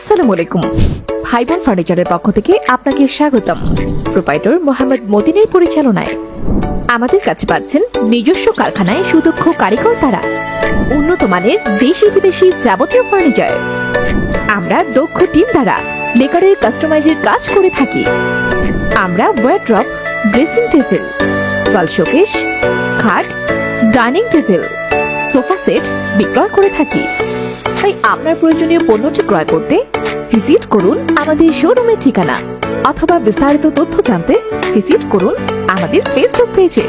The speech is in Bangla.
আসসালামু আলাইকুম। ভাইবোন ফার্নিচারের পক্ষ থেকে আপনাকে স্বাগতম। প্রোপাইটর মোহাম্মদ পরিচালনায়। আমাদের কাছে পাচ্ছেন নিজস্ব কারখানায় সুদক্ষ কারিগর দ্বারা উন্নত মানের দেশি বিদেশি যাবতীয় ফার্নিচার। আমরা দক্ষ টিম দ্বারা লেকারের কাস্টমাইজের কাজ করে থাকি। আমরা wardrobe dressing table wall showcase খাট ডাইনিং টেবিল সোফা সেট বিক্রয় করে থাকি। তাই আপনার প্রয়োজনীয় পণ্যটি ক্রয় করতে ভিজিট করুন আমাদের শোরুমের ঠিকানা অথবা বিস্তারিত তথ্য জানতে ভিজিট করুন আমাদের ফেসবুক পেজে